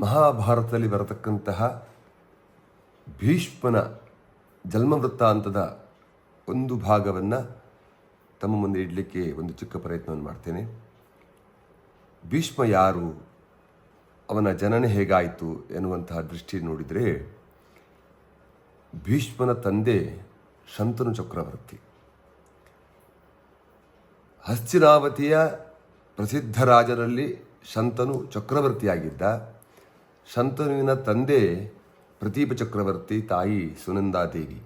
ಮಹಾಭಾರತದಲ್ಲಿ ಬರತಕ್ಕಂತಹ ಭೀಷ್ಮನ ಜನ್ಮವೃತ್ತಾಂತದ ಒಂದು ಭಾಗವನ್ನು ತಮ್ಮ ಮುಂದೆ ಇಡಲಿಕ್ಕೆ ಒಂದು ಚಿಕ್ಕ ಪ್ರಯತ್ನವನ್ನು ಮಾಡ್ತೇನೆ. ಭೀಷ್ಮ ಯಾರು? ಅವನ ಜನನ ಹೇಗಾಯಿತು ಎನ್ನುವಂತಹ ದೃಷ್ಟಿ ನೋಡಿದರೆ ಭೀಷ್ಮನ ತಂದೆ ಶಂತನು ಚಕ್ರವರ್ತಿ. ಹಸ್ತಿನಾವತಿಯ ಪ್ರಸಿದ್ಧ ರಾಜರಲ್ಲಿ ಶಂತನು ಚಕ್ರವರ್ತಿಯಾಗಿದ್ದ. ಶಂತನುವಿನ ತಂದೆ ಪ್ರದೀಪ ಚಕ್ರವರ್ತಿ ತಾಯಿ ಸುನಂದಾದೇವಿ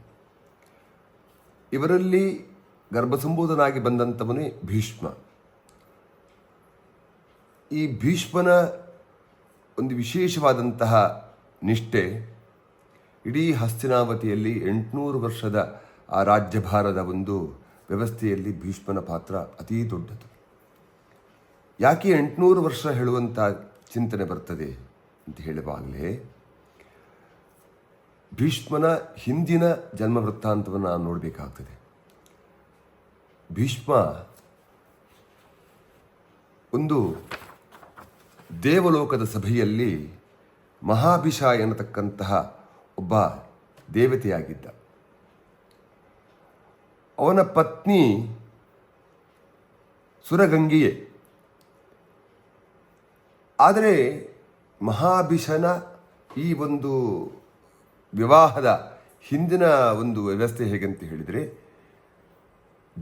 ಇವರಲ್ಲಿ ಗರ್ಭಸಂಬೋಧನಾಗಿ ಬಂದಂಥವನೇ ಭೀಷ್ಮ. ಈ ಭೀಷ್ಮನ ಒಂದು ವಿಶೇಷವಾದಂತಹ ನಿಷ್ಠೆ ಇಡೀ ಹಸ್ತಿನಾವತಿಯಲ್ಲಿ ಎಂಟುನೂರು ವರ್ಷದ ಆ ರಾಜ್ಯಭಾರದ ಒಂದು ವ್ಯವಸ್ಥೆಯಲ್ಲಿ ಭೀಷ್ಮನ ಪಾತ್ರ ಅತೀ ದೊಡ್ಡದು. ಯಾಕೆ ಎಂಟುನೂರು ವರ್ಷ ಹೇಳುವಂಥ ಚಿಂತನೆ ಬರ್ತದೆ? ಅಂತ ಹೇಳುವಾಗಲೇ ಭೀಷ್ಮನ ಹಿಂದಿನ ಜನ್ಮ ವೃತ್ತಾಂತವನ್ನು ನಾವು ನೋಡಬೇಕಾಗ್ತದೆ. ಭೀಷ್ಮ ಒಂದು ದೇವಲೋಕದ ಸಭೆಯಲ್ಲಿ ಮಹಾಭಿಷ ಎನ್ನತಕ್ಕಂತಹ ಒಬ್ಬ ದೇವತೆಯಾಗಿದ್ದ. ಅವನ ಪತ್ನಿ ಸುರಗಂಗಿಯೇ. ಆದರೆ ಮಹಾಭಿಷನ ಈ ಒಂದು ವಿವಾಹದ ಹಿಂದಿನ ಒಂದು ವ್ಯವಸ್ಥೆ ಹೇಗಂತ ಹೇಳಿದರೆ,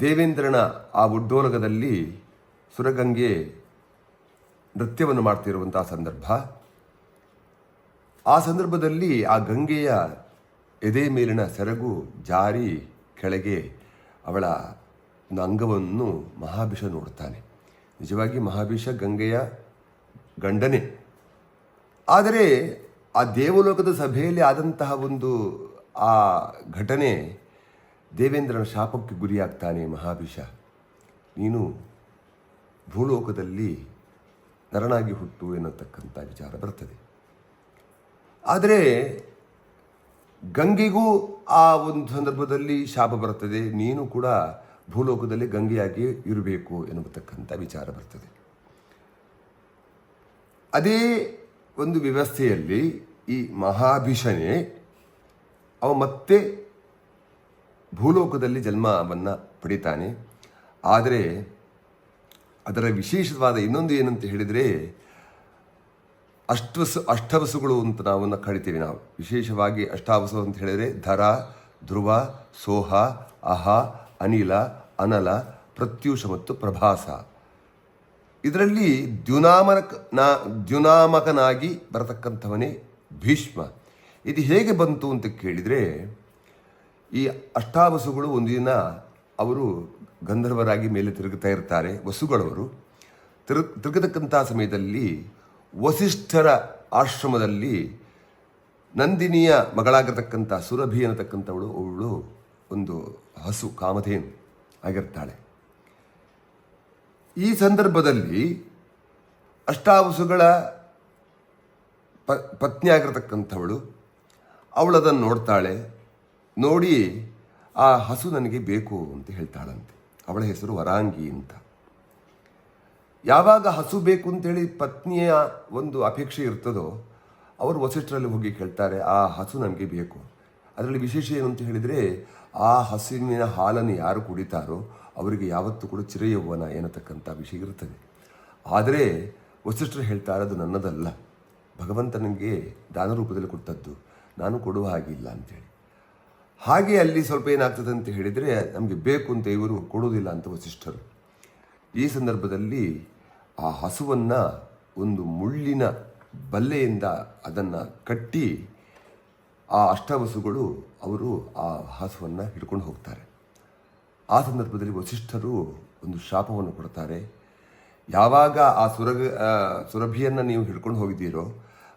ದೇವೇಂದ್ರನ ಆ ಉಡ್ಡೋಲಗದಲ್ಲಿ ಸುರಗಂಗೆ ನೃತ್ಯವನ್ನು ಮಾಡ್ತಿರುವಂಥ ಸಂದರ್ಭ. ಆ ಸಂದರ್ಭದಲ್ಲಿ ಆ ಗಂಗೆಯ ಎದೆ ಮೇಲಿನ ಸೆರಗು ಜಾರಿ ಕೆಳಗೆ ಅವಳ ಅಂಗವನ್ನು ಮಹಾಭಿಷ ನೋಡ್ತಾನೆ. ನಿಜವಾಗಿ ಮಹಾಭಿಷ ಗಂಗೆಯ ಗಂಡನೇ. ಆದರೆ ಆ ದೇವಲೋಕದ ಸಭೆಯಲ್ಲಿ ಆದಂತಹ ಒಂದು ಆ ಘಟನೆ ದೇವೇಂದ್ರನ ಶಾಪಕ್ಕೆ ಗುರಿಯಾಗ್ತಾನೆ ಮಹಾಭಿಷ. ನೀನು ಭೂಲೋಕದಲ್ಲಿ ನರನಾಗಿ ಹುಟ್ಟು ಎನ್ನತಕ್ಕಂಥ ವಿಚಾರ ಬರ್ತದೆ. ಆದರೆ ಗಂಗೆಗೂ ಆ ಒಂದು ಸಂದರ್ಭದಲ್ಲಿ ಶಾಪ ಬರ್ತದೆ. ನೀನು ಕೂಡ ಭೂಲೋಕದಲ್ಲಿ ಗಂಗೆಯಾಗಿ ಇರಬೇಕು ಎನ್ನುವತಕ್ಕಂಥ ವಿಚಾರ ಬರ್ತದೆ. ಅದೇ ಒಂದು ವ್ಯವಸ್ಥೆಯಲ್ಲಿ ಈ ಮಹಾಭೀಷಣೆ, ಅವ ಮತ್ತೆ ಭೂಲೋಕದಲ್ಲಿ ಜನ್ಮವನ್ನು ಪಡಿತಾನೆ. ಆದರೆ ಅದರ ವಿಶೇಷವಾದ ಇನ್ನೊಂದು ಏನಂತ ಹೇಳಿದರೆ, ಅಷ್ಟವಸು, ಅಷ್ಟವಸುಗಳು ಅಂತ ನಾವನ್ನ ಕರಿತೀವಿ ನಾವು. ವಿಶೇಷವಾಗಿ ಅಷ್ಟಾವಸು ಅಂತ ಹೇಳಿದರೆ ಧರ, ಧ್ರುವ, ಸೋಹ, ಅಹ, ಅನಿಲ, ಅನಲ, ಪ್ರತ್ಯೂಷ ಮತ್ತು ಪ್ರಭಾಸ. ಇದರಲ್ಲಿ ದ್ಯುನಾಮನಕ, ನಾ, ದ್ಯುನಾಮಕನಾಗಿ ಬರತಕ್ಕಂಥವನೇ ಭೀಷ್ಮ. ಇದು ಹೇಗೆ ಬಂತು ಅಂತ ಕೇಳಿದರೆ, ಈ ಅಷ್ಟಾವಸುಗಳು ದಿನ ಅವರು ಗಂಧರ್ವರಾಗಿ ಮೇಲೆ ತಿರುಗುತ್ತಾ ಇರ್ತಾರೆ, ವಸುಗಳವರು. ತಿರು, ತಿರುಗತಕ್ಕಂಥ ಸಮಯದಲ್ಲಿ ವಸಿಷ್ಠರ ಆಶ್ರಮದಲ್ಲಿ ನಂದಿನಿಯ ಮಗಳಾಗಿರ್ತಕ್ಕಂಥ ಸುರಭಿ ಅನ್ನತಕ್ಕಂಥವಳು, ಅವಳು ಒಂದು ಹಸು, ಕಾಮಧೇನು ಆಗಿರ್ತಾಳೆ. ಈ ಸಂದರ್ಭದಲ್ಲಿ ಅಷ್ಟಾವಸುಗಳ ಪ, ಪತ್ನಿಯಾಗಿರ್ತಕ್ಕಂಥವಳು ಅವಳು ಅದನ್ನು ನೋಡ್ತಾಳೆ, ನೋಡಿ ಆ ಹಸು ನನಗೆ ಬೇಕು ಅಂತ ಹೇಳ್ತಾಳಂತೆ. ಅವಳ ಹೆಸರು ವರಾಂಗಿ ಅಂತ. ಯಾವಾಗ ಹಸು ಬೇಕು ಅಂತೇಳಿ ಪತ್ನಿಯ ಒಂದು ಅಪೇಕ್ಷೆ ಇರ್ತದೋ, ಅವರು ವಸಿಷ್ಠರಲ್ಲಿ ಹೋಗಿ ಕೇಳ್ತಾರೆ, ಆ ಹಸು ನನಗೆ ಬೇಕು. ಅದರಲ್ಲಿ ವಿಶೇಷ ಏನು ಅಂತ ಹೇಳಿದರೆ, ಆ ಹಸುವಿನ ಹಾಲನ್ನು ಯಾರು ಕುಡಿತಾರೋ ಅವರಿಗೆ ಯಾವತ್ತೂ ಕೂಡ ಚಿರಯೌವನ ಏನತಕ್ಕಂಥ ವಿಷಯ ಇರುತ್ತದೆ. ಆದರೆ ವಸಿಷ್ಠರು ಹೇಳ್ತಾ ಇರೋದು ನನ್ನದಲ್ಲ. ಭಗವಂತ ನನಗೆ ದಾನ ರೂಪದಲ್ಲಿ ಕೊಟ್ಟದ್ದು. ನಾನು ಕೊಡುವ ಹಾಗಿಲ್ಲ ಅಂತೇಳಿ. ಹಾಗೆ ಅಲ್ಲಿ ಸ್ವಲ್ಪ ಏನಾಗ್ತದೆ ಅಂತ ಹೇಳಿದರೆ, ನಮಗೆ ಬೇಕು ಅಂತ ಇವರು ಕೊಡುವುದಿಲ್ಲ ಅಂತ ವಸಿಷ್ಠರು. ಈ ಸಂದರ್ಭದಲ್ಲಿ ಆ ಹಸುವನ್ನು ಒಂದು ಮುಳ್ಳಿನ ಬಲ್ಲೆಯಿಂದ ಅದನ್ನು ಕಟ್ಟಿ ಆ ಅಷ್ಟವಸುಗಳು ಅವರು ಆ ಹಸುವನ್ನು ಹಿಡ್ಕೊಂಡು ಹೋಗ್ತಾರೆ. ಆ ಸಂದರ್ಭದಲ್ಲಿ ವಸಿಷ್ಠರು ಒಂದು ಶಾಪವನ್ನು ಕೊಡ್ತಾರೆ. ಯಾವಾಗ ಆ ಸುರಗ ಸುರಭಿಯನ್ನು ನೀವು ಹಿಡ್ಕೊಂಡು ಹೋಗಿದ್ದೀರೋ,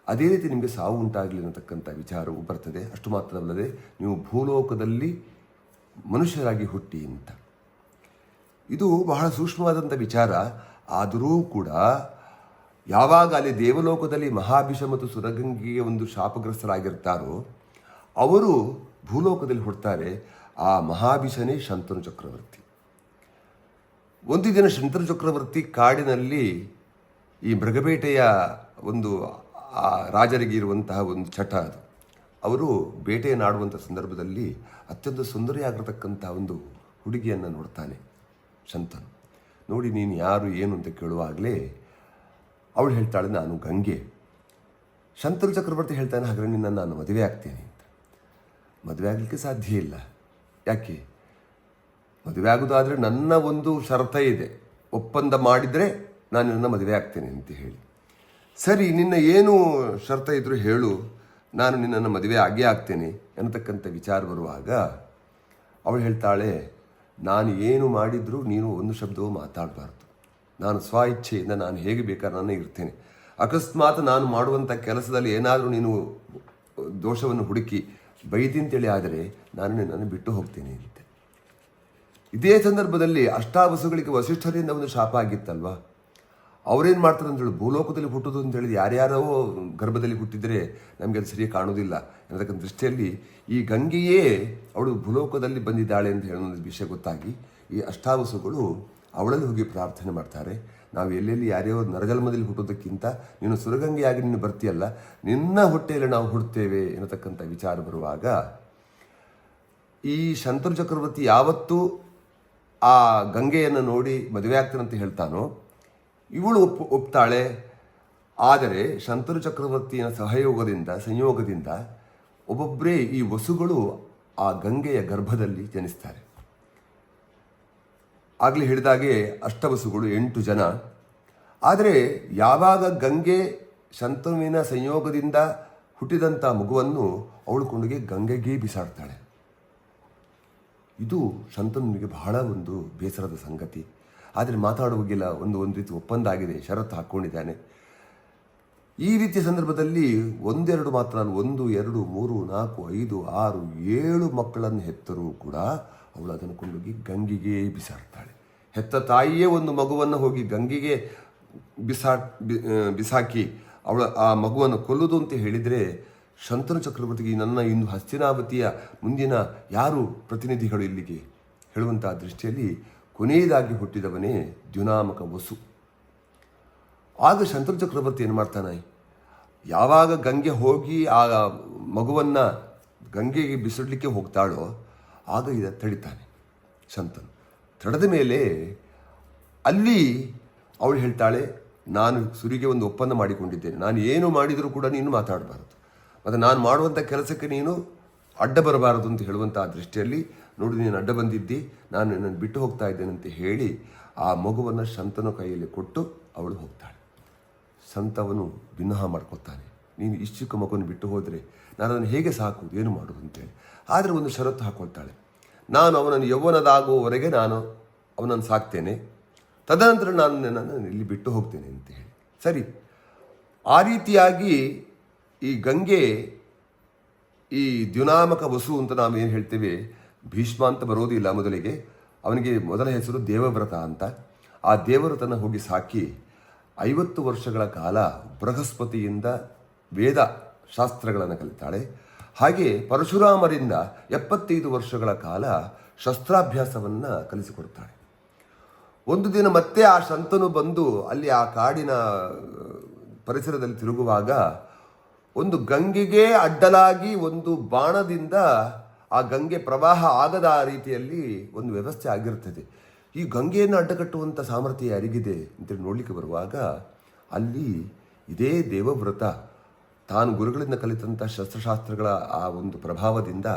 ಅದೇ ರೀತಿ ನಿಮಗೆ ಸಾವು ಉಂಟಾಗಲಿ ಅನ್ನತಕ್ಕಂಥ ವಿಚಾರವು ಬರ್ತದೆ. ಅಷ್ಟು ಮಾತ್ರವಲ್ಲದೆ ನೀವು ಭೂಲೋಕದಲ್ಲಿ ಮನುಷ್ಯರಾಗಿ ಹುಟ್ಟಿ ಅಂತ. ಇದು ಬಹಳ ಸೂಕ್ಷ್ಮವಾದಂಥ ವಿಚಾರ. ಆದರೂ ಕೂಡ ಯಾವಾಗ ಅಲ್ಲಿ ದೇವಲೋಕದಲ್ಲಿ ಮಹಾಭಿಷ ಮತ್ತು ಸುರಗಂಗಿಗೆ ಒಂದು ಶಾಪಗ್ರಸ್ತರಾಗಿರ್ತಾರೋ, ಅವರು ಭೂಲೋಕದಲ್ಲಿ ಹುಡ್ತಾರೆ. ಆ ಮಹಾಭಿಷನೇ ಶಂತನು ಚಕ್ರವರ್ತಿ. ಒಂದು ದಿನ ಶಂತನು ಚಕ್ರವರ್ತಿ ಕಾಡಿನಲ್ಲಿ ಈ ಮೃಗಬೇಟೆಯ ಒಂದು ಆ ರಾಜರಿಗೆ ಇರುವಂತಹ ಒಂದು ಚಟ ಅದು. ಅವರು ಬೇಟೆಯನ್ನಾಡುವಂಥ ಸಂದರ್ಭದಲ್ಲಿ ಅತ್ಯಂತ ಸುಂದರಿಯಾಗಿರತಕ್ಕಂಥ ಒಂದು ಹುಡುಗಿಯನ್ನು ನೋಡ್ತಾನೆ ಶಂತನು. ನೋಡಿ, ನೀನು ಯಾರು, ಏನು ಅಂತ ಕೇಳುವಾಗಲೇ ಅವಳು ಹೇಳ್ತಾಳೆ, ನಾನು ಗಂಗೆ. ಶಂತನು ಚಕ್ರವರ್ತಿ ಹೇಳ್ತಾನೆ, ಹಾಗಾದ್ರೆ ನಿನ್ನ ನಾನು ಮದುವೆ ಆಗ್ತೇನೆ ಅಂತ ಮದುವೆ ಆಗಲಿಕ್ಕೆ ಸಾಧ್ಯ ಇಲ್ಲ. ಯಾಕೆ? ಮದುವೆ ಆಗೋದಾದರೆ ನನ್ನ ಒಂದು ಶರತ ಇದೆ. ಒಪ್ಪಂದ ಮಾಡಿದರೆ ನಾನು ನನ್ನ ಮದುವೆ ಆಗ್ತೇನೆ ಅಂತ ಹೇಳಿ. ಸರಿ, ನಿನ್ನ ಏನು ಶರ್ತ ಇದ್ದರೂ ಹೇಳು. ನಾನು ನಿನ್ನನ್ನು ಮದುವೆ ಆಗೇ ಆಗ್ತೇನೆ ಅನ್ನತಕ್ಕಂಥ ವಿಚಾರ ಬರುವಾಗ ಅವಳು ಹೇಳ್ತಾಳೆ, ನಾನು ಏನು ಮಾಡಿದರೂ ನೀನು ಒಂದು ಶಬ್ದವೂ ಮಾತಾಡಬಾರ್ದು. ನಾನು ಸ್ವ ಇಚ್ಛೆಯಿಂದ ನಾನು ಹೇಗೆ ಬೇಕಾದ್ರೆ ನಾನು ಇರ್ತೇನೆ. ಅಕಸ್ಮಾತ್ ನಾನು ಮಾಡುವಂಥ ಕೆಲಸದಲ್ಲಿ ಏನಾದರೂ ನೀನು ದೋಷವನ್ನು ಹುಡುಕಿ ಬೈದಿ ಅಂತೇಳಿ ಆದರೆ ನಾನು ನಿನ್ನನ್ನು ಬಿಟ್ಟು ಹೋಗ್ತೇನೆ ಅಂತ ಇದೇ ಸಂದರ್ಭದಲ್ಲಿ ಅಷ್ಟಾವಸುಗಳಿಗೆ ವಸಿಷ್ಠರಿಂದ ಒಂದು ಶಾಪ ಆಗಿತ್ತಲ್ವಾ? ಅವರೇನು ಮಾಡ್ತಾರೆ ಅಂತೇಳಿ, ಭೂಲೋಕದಲ್ಲಿ ಹುಟ್ಟೋದು ಅಂತ ಹೇಳಿದ್ರೆ ಯಾರ್ಯಾರೋ ಗರ್ಭದಲ್ಲಿ ಹುಟ್ಟಿದರೆ ನಮಗೆ ಅದು ಸರಿಯಾಗಿ ಕಾಣೋದಿಲ್ಲ ಅನ್ನತಕ್ಕಂಥ ದೃಷ್ಟಿಯಲ್ಲಿ ಈ ಗಂಗೆಯೇ ಅವಳು ಭೂಲೋಕದಲ್ಲಿ ಬಂದಿದ್ದಾಳೆ ಅಂತ ಹೇಳೋ ವಿಷಯ ಗೊತ್ತಾಗಿ ಈ ಅಷ್ಟಾವಸುಗಳು ಅವಳಲ್ಲಿ ಹೋಗಿ ಪ್ರಾರ್ಥನೆ ಮಾಡ್ತಾರೆ. ನಾವು ಎಲ್ಲೆಲ್ಲಿ ಯಾರ್ಯಾವ ನರಜನ್ಮದಲ್ಲಿ ಹುಟ್ಟೋದಕ್ಕಿಂತ ನೀನು ಸುರಗಂಗೆಯಾಗಿ ನೀನು ಬರ್ತೀಯಲ್ಲ, ನಿನ್ನ ಹೊಟ್ಟೆಯಲ್ಲಿ ನಾವು ಹುಡ್ತೇವೆ ಎನ್ನತಕ್ಕಂಥ ವಿಚಾರ ಬರುವಾಗ ಈ ಶಂತರು ಚಕ್ರವರ್ತಿ ಯಾವತ್ತೂ ಆ ಗಂಗೆಯನ್ನು ನೋಡಿ ಮದುವೆ ಆಗ್ತಾನಂತ ಹೇಳ್ತಾನೋ, ಇವಳು ಒಪ್ಪು, ಒಪ್ತಾಳೆ. ಆದರೆ ಶಂತರು ಚಕ್ರವರ್ತಿಯ ಸಹಯೋಗದಿಂದ, ಸಂಯೋಗದಿಂದ ಒಬ್ಬೊಬ್ಬರೇ ಈ ವಸುಗಳು ಆ ಗಂಗೆಯ ಗರ್ಭದಲ್ಲಿ ಜನಿಸ್ತಾರೆ. ಆಗಲೇ ಹೇಳಿದಾಗೆ ಅಷ್ಟವಸುಗಳು ಎಂಟು ಜನ. ಆದರೆ ಯಾವಾಗ ಗಂಗೆ ಶಂತನುವಿನ ಸಂಯೋಗದಿಂದ ಹುಟ್ಟಿದಂಥ ಮಗುವನ್ನು ಅವಳು ಕೊಂಡಿಗೆ ಗಂಗೆಗೆ ಬಿಸಾಡ್ತಾಳೆ. ಇದು ಶಂತನುವಿಗೆ ಬಹಳ ಒಂದು ಬೇಸರದ ಸಂಗತಿ. ಆದರೆ ಮಾತಾಡುವಾಗಿಲ್ಲ ಒಂದು ಒಂದು ರೀತಿ ಒಪ್ಪಂದ ಆಗಿದೆ ಷರತ್ತು ಹಾಕ್ಕೊಂಡಿದ್ದಾನೆ ಈ ರೀತಿಯ ಸಂದರ್ಭದಲ್ಲಿ ಒಂದೆರಡು ಮಾತ್ರ, ಒಂದು, ಎರಡು, ಮೂರು, ನಾಲ್ಕು, ಐದು, ಆರು, ಏಳು ಮಕ್ಕಳನ್ನು ಹೆತ್ತರೂ ಕೂಡ ಅವಳು ಅದನ್ನು ಕೊಂಡೋಗಿ ಗಂಗೆಗೆ ಬಿಸಾಡ್ತಾಳೆ. ಹೆತ್ತ ತಾಯಿಯೇ ಒಂದು ಮಗುವನ್ನು ಹೋಗಿ ಗಂಗೆಗೆ ಬಿಸಾ ಬಿಸಾಕಿ ಅವಳ ಆ ಮಗುವನ್ನು ಕೊಲ್ಲುವುದು ಅಂತ ಹೇಳಿದರೆ ಶಂತನು ಚಕ್ರವರ್ತಿಗೆ ನನ್ನ ಇಂದು ಹಸ್ತಿನಾವತಿಯ ಮುಂದಿನ ಯಾರು ಪ್ರತಿನಿಧಿಗಳು ಇಲ್ಲಿಗೆ? ಹೇಳುವಂತಹ ದೃಷ್ಟಿಯಲ್ಲಿ ಕೊನೆಯದಾಗಿ ಹುಟ್ಟಿದವನೇ ದ್ಯುನಾಮಕ ವಸು. ಆಗ ಶಂತನು ಚಕ್ರವರ್ತಿ ಏನು ಮಾಡ್ತಾನೆ? ಯಾವಾಗ ಗಂಗೆ ಹೋಗಿ ಆ ಮಗುವನ್ನು ಗಂಗೆಗೆ ಬಿಸಿಡ್ಲಿಕ್ಕೆ ಹೋಗ್ತಾಳೋ ಆಗ ಇದ ತಡಿತಾನೆ ಶಂತನು. ತಡೆದ ಮೇಲೆ ಅಲ್ಲಿ ಅವಳು ಹೇಳ್ತಾಳೆ, ನಾನು ಸುರಿಗೆ ಒಂದು ಒಪ್ಪಂದ ಮಾಡಿಕೊಂಡಿದ್ದೇನೆ. ನಾನು ಏನು ಮಾಡಿದರೂ ಕೂಡ ನೀನು ಮಾತಾಡಬಾರದು. ಮತ್ತು ನಾನು ಮಾಡುವಂಥ ಕೆಲಸಕ್ಕೆ ನೀನು ಅಡ್ಡ ಬರಬಾರದು ಅಂತ ಹೇಳುವಂಥ ದೃಷ್ಟಿಯಲ್ಲಿ ನೋಡಿ, ನೀನು ಅಡ್ಡ ಬಂದಿದ್ದಿ, ನಾನು ನನ್ನನ್ನು ಬಿಟ್ಟು ಹೋಗ್ತಾ ಇದ್ದೇನೆ ಅಂತ ಹೇಳಿ ಆ ಮಗುವನ್ನು ಶಂತನ ಕೈಯಲ್ಲಿ ಕೊಟ್ಟು ಅವಳು ಹೋಗ್ತಾಳೆ. ಸಂತವನು ಭಿನ್ನಹ ಮಾಡ್ಕೊತಾನೆ ನೀನು ಇಷ್ಟು ಮಗುವನ್ನು ಬಿಟ್ಟು ಹೋದರೆ ನಾನು ಅದನ್ನು ಹೇಗೆ ಸಾಕುವುದು, ಏನು ಮಾಡೋದು ಅಂತೇಳಿ ಆದರೆ ಒಂದು ಷರತ್ತು ಹಾಕೊಳ್ತಾಳೆ. ನಾನು ಅವನನ್ನು ಯೌವನದಾಗುವವರೆಗೆ ನಾನು ಅವನನ್ನು ಸಾಕ್ತೇನೆ. ತದನಂತರ ನಾನು ನನ್ನನ್ನು ಇಲ್ಲಿ ಬಿಟ್ಟು ಹೋಗ್ತೇನೆ ಅಂತ ಹೇಳಿ. ಸರಿ. ಆ ರೀತಿಯಾಗಿ ಈ ಗಂಗೆ, ಈ ದ್ಯುನಾಮಕ ವಸು ಅಂತ ನಾವು ಏನು ಹೇಳ್ತೇವೆ, ಭೀಷ್ಮ ಅಂತ ಬರೋದಿಲ್ಲ ಮೊದಲಿಗೆ. ಅವನಿಗೆ ಮೊದಲ ಹೆಸರು ದೇವವ್ರತ ಅಂತ. ಆ ದೇವವ್ರತನ ಹೋಗಿ ಸಾಕಿ ಐವತ್ತು ವರ್ಷಗಳ ಕಾಲ ಬೃಹಸ್ಪತಿಯಿಂದ ವೇದ ಶಾಸ್ತ್ರಗಳನ್ನು ಕಲಿತಾಳೆ. ಹಾಗೆ ಪರಶುರಾಮರಿಂದ ಎಪ್ಪತ್ತೈದು ವರ್ಷಗಳ ಕಾಲ ಶಸ್ತ್ರಾಭ್ಯಾಸವನ್ನು ಕಲಿಸಿಕೊಡ್ತಾಳೆ. ಒಂದು ದಿನ ಮತ್ತೆ ಆ ಸಂತನು ಬಂದು ಅಲ್ಲಿ ಆ ಕಾಡಿನ, ಪರಿಸರದಲ್ಲಿ ತಿರುಗುವಾಗ ಒಂದು ಗಂಗೆಗೆ ಅಡ್ಡಲಾಗಿ ಒಂದು ಬಾಣದಿಂದ ಆ ಗಂಗೆ ಪ್ರವಾಹ ಆಗದ ಆ ರೀತಿಯಲ್ಲಿ ಒಂದು ವ್ಯವಸ್ಥೆ ಆಗಿರ್ತದೆ. ಈ ಗಂಗೆಯನ್ನು ಅಡ್ಡಗಟ್ಟುವಂಥ ಸಾಮರ್ಥ್ಯ ಯಾರಿಗಿದೆ ಅಂತೇಳಿ ನೋಡಲಿಕ್ಕೆ ಬರುವಾಗ ಅಲ್ಲಿ ಇದೇ ದೇವವ್ರತ. ತಾನು ಗುರುಗಳಿಂದ ಕಲಿತಂಥ ಶಸ್ತ್ರಶಾಸ್ತ್ರಗಳ ಆ ಒಂದು ಪ್ರಭಾವದಿಂದ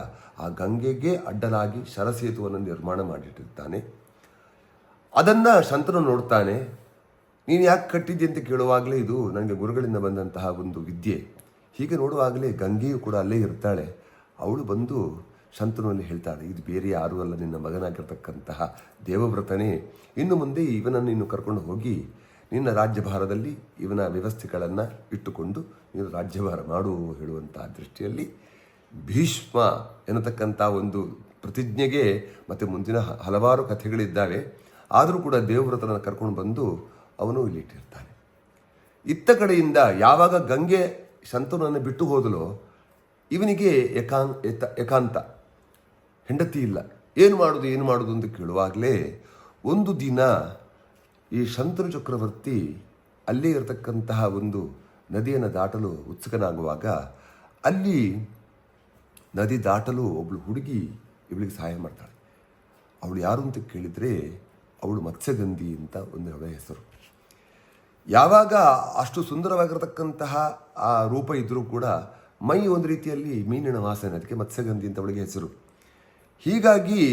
ಆ ಗಂಗೆಗೆ ಅಡ್ಡಲಾಗಿ ಶರಸೇತುವನ್ನು ನಿರ್ಮಾಣ ಮಾಡಿಟ್ಟಿರ್ತಾನೆ. ಅದನ್ನು ಶಂತನು ನೋಡ್ತಾನೆ, ನೀನು ಯಾಕೆ ಕಟ್ಟಿದ್ದೆ ಅಂತ ಕೇಳುವಾಗಲೇ ಇದು ನನಗೆ ಗುರುಗಳಿಂದ ಬಂದಂತಹ ಒಂದು ವಿದ್ಯೆ. ಹೀಗೆ ನೋಡುವಾಗಲೇ ಗಂಗೆಯು ಕೂಡ ಅಲ್ಲೇ ಇರ್ತಾಳೆ. ಅವಳು ಬಂದು ಶಂತನಲ್ಲಿ ಹೇಳ್ತಾಳೆ, ಇದು ಬೇರೆ ಯಾರೂ ಅಲ್ಲ, ನಿನ್ನ ಮಗನಾಗಿರ್ತಕ್ಕಂತಹ ದೇವವ್ರತನೇ. ಇನ್ನು ಮುಂದೆ ಇವನನ್ನು ಇನ್ನು ಕರ್ಕೊಂಡು ಹೋಗಿ ನಿನ್ನ ರಾಜ್ಯಭಾರದಲ್ಲಿ ಇವನ ವ್ಯವಸ್ಥೆಗಳನ್ನು ಇಟ್ಟುಕೊಂಡು ನೀನು ರಾಜ್ಯಭಾರ ಮಾಡು ಹೇಳುವಂಥ ದೃಷ್ಟಿಯಲ್ಲಿ ಭೀಷ್ಮ ಎನ್ನತಕ್ಕಂಥ ಒಂದು ಪ್ರತಿಜ್ಞೆಗೆ ಮತ್ತು ಮುಂದಿನ ಹಲವಾರು ಕಥೆಗಳಿದ್ದಾವೆ. ಆದರೂ ಕೂಡ ದೇವವ್ರತನ ಕರ್ಕೊಂಡು ಬಂದು ಅವನು ಇಲ್ಲಿ ಇಟ್ಟಿರ್ತಾನೆ. ಇತ್ತ ಕಡೆಯಿಂದ ಯಾವಾಗ ಗಂಗೆ ಶಂತನನ್ನು ಬಿಟ್ಟು ಹೋದಲೋ ಇವನಿಗೆ ಏಕಾಂ ಏಕಾಂತ. ಹೆಂಡತಿ ಇಲ್ಲ. ಏನು ಮಾಡೋದು ಏನು ಮಾಡೋದು ಅಂತ ಕೇಳುವಾಗಲೇ ಒಂದು ದಿನ ಈ ಶಂತನು ಚಕ್ರವರ್ತಿ ಅಲ್ಲಿ ಇರತಕ್ಕಂತಹ ಒಂದು ನದಿಯನ್ನು ದಾಟಲು ಉತ್ಸುಕನಾಗುವಾಗ ಅಲ್ಲಿ ನದಿ ದಾಟಲು ಒಬ್ಬಳು ಹುಡುಗಿ ಇವಳಿಗೆ ಸಹಾಯ ಮಾಡ್ತಾಳೆ. ಅವಳು ಯಾರು ಅಂತ ಕೇಳಿದರೆ ಅವಳು ಮತ್ಸ್ಯಗಂಧಿ ಅಂತ ಒಂದು ಅವಳ ಹೆಸರು. ಯಾವಾಗ ಅಷ್ಟು ಸುಂದರವಾಗಿರತಕ್ಕಂತಹ ಆ ರೂಪ ಇದ್ದರೂ ಕೂಡ ಮೈ ಒಂದು ರೀತಿಯಲ್ಲಿ ಮೀನಿನ ವಾಸನೆ ಅದಕ್ಕೆ ಮತ್ಸ್ಯಗಂಧಿ ಅಂತ ಅವಳಿಗೆ ಹೆಸರು. ಹೀಗಾಗಿ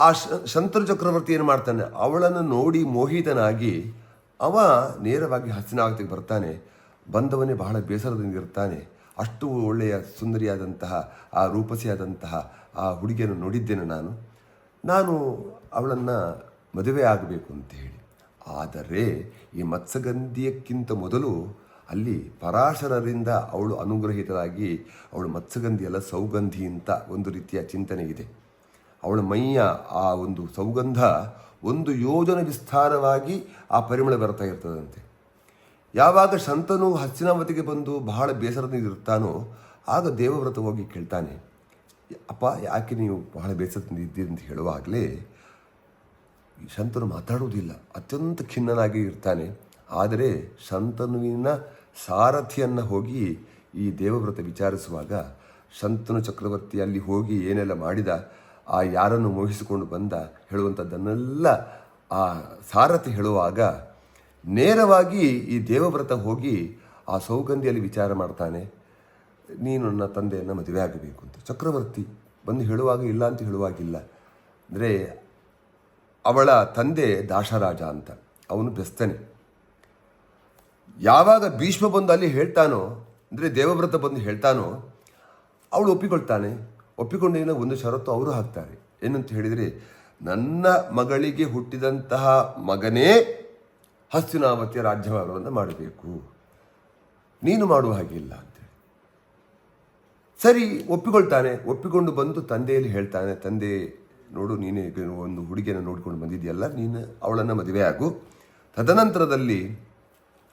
ಆ ಶ- ಶಂತನು ಚಕ್ರವರ್ತಿ ಏನು ಮಾಡ್ತಾನೆ? ಅವಳನ್ನು ನೋಡಿ ಮೋಹಿತನಾಗಿ ಅವ ನೇರವಾಗಿ ಹಸಿನಾಗತಿಗೆ ಬರ್ತಾನೆ. ಬಂದವನೇ ಬಹಳ ಬೇಸರದಿಂದ ಇರ್ತಾನೆ. ಅಷ್ಟು ಒಳ್ಳೆಯ ಸುಂದರಿಯಾದಂತಹ, ಆ ರೂಪಸಿಯಾದಂತಹ ಆ ಹುಡುಗಿಯನ್ನು ನೋಡಿದ್ದೇನೆ ನಾನು. ನಾನು ಅವಳನ್ನು ಮದುವೆ ಆಗಬೇಕು ಅಂತ ಹೇಳಿ. ಆದರೆ ಈ ಮತ್ಸಗಂಧಿಯಕ್ಕಿಂತ ಮೊದಲು ಅಲ್ಲಿ ಪರಾಶರರಿಂದ ಅವಳು ಅನುಗ್ರಹಿತರಾಗಿ ಅವಳು ಮತ್ಸ್ಯಗಂಧಿ ಅಲ್ಲ, ಸೌಗಂಧಿ ಅಂತ ಒಂದು ರೀತಿಯ ಚಿಂತನೆ ಇದೆ. ಅವಳ ಮೈಯ ಆ ಒಂದು ಸೌಗಂಧ ಒಂದು ಯೋಜನೆ ವಿಸ್ತಾರವಾಗಿ ಆ ಪರಿಮಳ ಬರ್ತಾ ಇರ್ತದಂತೆ. ಯಾವಾಗ ಶಂತನು ಹಸ್ತಿನಾವತಿಗೆ ಬಂದು ಬಹಳ ಬೇಸರದಿಂದ ಇರ್ತಾನೋ ಆಗ ದೇವವ್ರತ ಹೋಗಿ ಕೇಳ್ತಾನೆ, ಅಪ್ಪ, ಯಾಕೆ ನೀವು ಬಹಳ ಬೇಸರದಿಂದ ಇದ್ದೀರಿ ಅಂತ ಹೇಳುವಾಗಲೇ, ಶಂತನು ಮಾತಾಡುವುದಿಲ್ಲ. ಅತ್ಯಂತ ಖಿನ್ನನಾಗಿ ಇರ್ತಾನೆ. ಆದರೆ ಶಂತನುವಿನ ಸಾರಥಿಯನ್ನು ಹೋಗಿ ಈ ದೇವವ್ರತ ವಿಚಾರಿಸುವಾಗ, ಶಂತನು ಚಕ್ರವರ್ತಿ ಅಲ್ಲಿ ಹೋಗಿ ಏನೆಲ್ಲ ಮಾಡಿದ ಆ ಯಾರನ್ನು ಮೋಹಿಸಿಕೊಂಡು ಬಂದ ಹೇಳುವಂಥದ್ದನ್ನೆಲ್ಲ ಆ ಸಾರಥಿ ಹೇಳುವಾಗ ನೇರವಾಗಿ ಈ ದೇವವ್ರತ ಹೋಗಿ ಆ ಸೌಗಂಧಿಯಲ್ಲಿ ವಿಚಾರ ಮಾಡ್ತಾನೆ, ನೀನು ನನ್ನ ತಂದೆಯನ್ನು ಮದುವೆ ಆಗಬೇಕು ಅಂತ. ಚಕ್ರವರ್ತಿ ಬಂದು ಹೇಳುವಾಗ ಇಲ್ಲ ಅಂತ ಹೇಳುವಾಗಿಲ್ಲ. ಅಂದರೆ ಅವಳ ತಂದೆ ದಾಶರಾಜ ಅಂತ, ಅವನು ಬೆಸ್ತನೆ. ಯಾವಾಗ ಭೀಷ್ಮ ಬಂದು ಅಲ್ಲಿ ಹೇಳ್ತಾನೋ, ಅಂದರೆ ದೇವವ್ರತ ಬಂದು ಹೇಳ್ತಾನೋ, ಅವಳು ಒಪ್ಪಿಕೊಳ್ತಾನೆ. ಒಪ್ಪಿಕೊಂಡೇನ ಒಂದು ಷರತ್ತು ಅವರು ಹಾಕ್ತಾರೆ. ಏನಂತ ಹೇಳಿದರೆ, ನನ್ನ ಮಗಳಿಗೆ ಹುಟ್ಟಿದಂತಹ ಮಗನೇ ಹಸ್ತಿನಾವತಿಯ ರಾಜ್ಯಭಾರವನ್ನು ಮಾಡಬೇಕು. ನೀನು ಮಾಡುವ ಹಾಗಿಲ್ಲ ಅಂತೇಳಿ ಸರಿ, ಒಪ್ಪಿಕೊಳ್ತಾನೆ. ಒಪ್ಪಿಕೊಂಡು ಬಂದು ತಂದೆಯಲ್ಲಿ ಹೇಳ್ತಾನೆ, ತಂದೆ, ನೋಡು, ನೀನೇ ಒಂದು ಹುಡುಗಿಯನ್ನು ನೋಡ್ಕೊಂಡು ಬಂದಿದೆಯಲ್ಲ ನೀನು ಅವಳನ್ನು ಮದುವೆ ಆಗು. ತದನಂತರದಲ್ಲಿ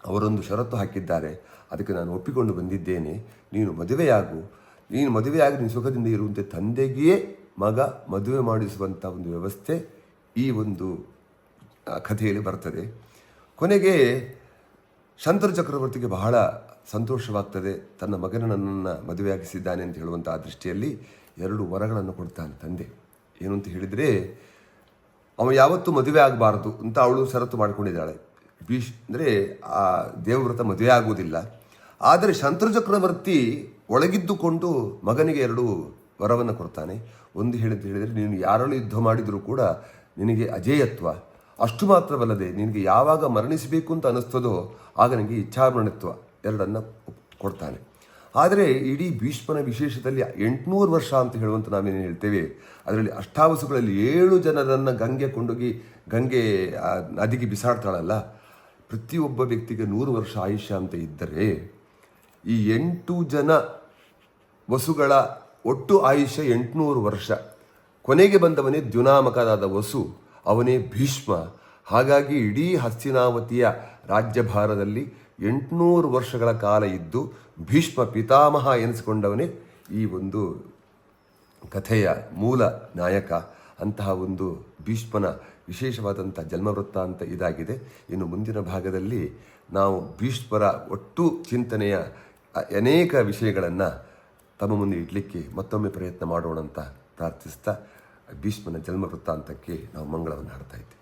ಅವರೊಂದು ಷರತ್ತು ಹಾಕಿದ್ದಾರೆ. ಅದಕ್ಕೆ ನಾನು ಒಪ್ಪಿಕೊಂಡು ಬಂದಿದ್ದೇನೆ, ನೀನು ಮದುವೆಯಾಗು. ನೀನು ಮದುವೆಯಾಗಿ ನೀನು ಸುಖದಿಂದ ಇರುವಂತೆ ತಂದೆಗೆ ಮಗ ಮದುವೆ ಮಾಡಿಸುವಂಥ ಒಂದು ವ್ಯವಸ್ಥೆ ಈ ಒಂದು ಕಥೆಯಲ್ಲಿ ಬರ್ತದೆ. ಕೊನೆಗೆ ಶಂತರು ಚಕ್ರವರ್ತಿಗೆ ಬಹಳ ಸಂತೋಷವಾಗ್ತದೆ. ತನ್ನ ಮಗನ ನನ್ನನ್ನು ಮದುವೆಯಾಗಿಸಿದ್ದಾನೆ ಅಂತ ಹೇಳುವಂಥ ದೃಷ್ಟಿಯಲ್ಲಿ ಎರಡು ವರಗಳನ್ನು ಕೊಡ್ತಾನೆ ತಂದೆ. ಏನು ಅಂತ ಹೇಳಿದರೆ ಅವ ಯಾವತ್ತೂ ಮದುವೆ ಆಗಬಾರ್ದು ಅಂತ ಅವಳು ಷರತ್ತು ಮಾಡಿಕೊಂಡಿದ್ದಾಳೆ. ಭೀಷ್ ಅಂದರೆ ಆ ದೇವವ್ರತ ಮದುವೆ ಆಗುವುದಿಲ್ಲ. ಆದರೆ ಶಂತರು ಚಕ್ರವರ್ತಿ ಒಳಗಿದ್ದುಕೊಂಡು ಮಗನಿಗೆ ಎರಡು ವರವನ್ನು ಕೊಡ್ತಾನೆ. ಒಂದು ಹೇಳಿದ್ದು ಹೇಳಿದರೆ, ನೀನು ಯಾರಲ್ಲೂ ಯುದ್ಧ ಮಾಡಿದರೂ ಕೂಡ ನಿನಗೆ ಅಜೇಯತ್ವ. ಅಷ್ಟು ಮಾತ್ರವಲ್ಲದೆ ನಿನಗೆ ಯಾವಾಗ ಮರಣಿಸಬೇಕು ಅಂತ ಅನಿಸ್ತದೋ ಆಗ ನಿನಗೆ ಇಚ್ಛಾಮರಣತ್ವ ಎರಡನ್ನು ಕೊಡ್ತಾನೆ. ಆದರೆ ಇಡೀ ಭೀಷ್ಮನ ವಿಶೇಷದಲ್ಲಿ ಎಂಟುನೂರು ವರ್ಷ ಅಂತ ಹೇಳುವಂತ ನಾವೇನು ಹೇಳ್ತೇವೆ? ಅದರಲ್ಲಿ ಅಷ್ಟಾವಸುಗಳಲ್ಲಿ ಏಳು ಜನರನ್ನು ಗಂಗೆ ಕೊಂಡೋಗಿ, ಗಂಗೆ ನದಿಗೆ ಬಿಸಾಡ್ತಾಳಲ್ಲ. ಪ್ರತಿಯೊಬ್ಬ ವ್ಯಕ್ತಿಗೆ ನೂರು ವರ್ಷ ಆಯುಷ್ಯ ಅಂತ ಇದ್ದರೆ ಈ ಎಂಟು ಜನ ವಸುಗಳ ಒಟ್ಟು ಆಯುಷ್ಯ ಎಂಟುನೂರು ವರ್ಷ. ಕೊನೆಗೆ ಬಂದವನೇ ದ್ಯುನಾಮಕನಾದ ವಸು, ಅವನೇ ಭೀಷ್ಮ. ಹಾಗಾಗಿ ಇಡೀ ಹಸ್ತಿನಾವತಿಯ ರಾಜ್ಯಭಾರದಲ್ಲಿ ಎಂಟುನೂರು ವರ್ಷಗಳ ಕಾಲ ಇದ್ದು ಭೀಷ್ಮ ಪಿತಾಮಹ ಎನಿಸಿಕೊಂಡವನೇ ಈ ಒಂದು ಕಥೆಯ ಮೂಲ ನಾಯಕ. ಅಂತಹ ಒಂದು ಭೀಷ್ಮನ ವಿಶೇಷವಾದಂಥ ಜನ್ಮವೃತ್ತ ಇದಾಗಿದೆ. ಇನ್ನು ಮುಂದಿನ ಭಾಗದಲ್ಲಿ ನಾವು ಭೀಷ್ಮರ ಒಟ್ಟು ಚಿಂತನೆಯ ಅನೇಕ ವಿಷಯಗಳನ್ನು ತಮ್ಮ ಮುಂದೆ ಇಡಲಿಕ್ಕೆ ಮತ್ತೊಮ್ಮೆ ಪ್ರಯತ್ನ ಮಾಡೋಣ ಅಂತ ಪ್ರಾರ್ಥಿಸ್ತಾ ಭೀಷ್ಮನ ಜನ್ಮ ವೃತ್ತಾಂತಕ್ಕೆ ನಾವು ಮಂಗಳವನ್ನು ಹಾಡ್ತಾ ಇದ್ದೇವೆ.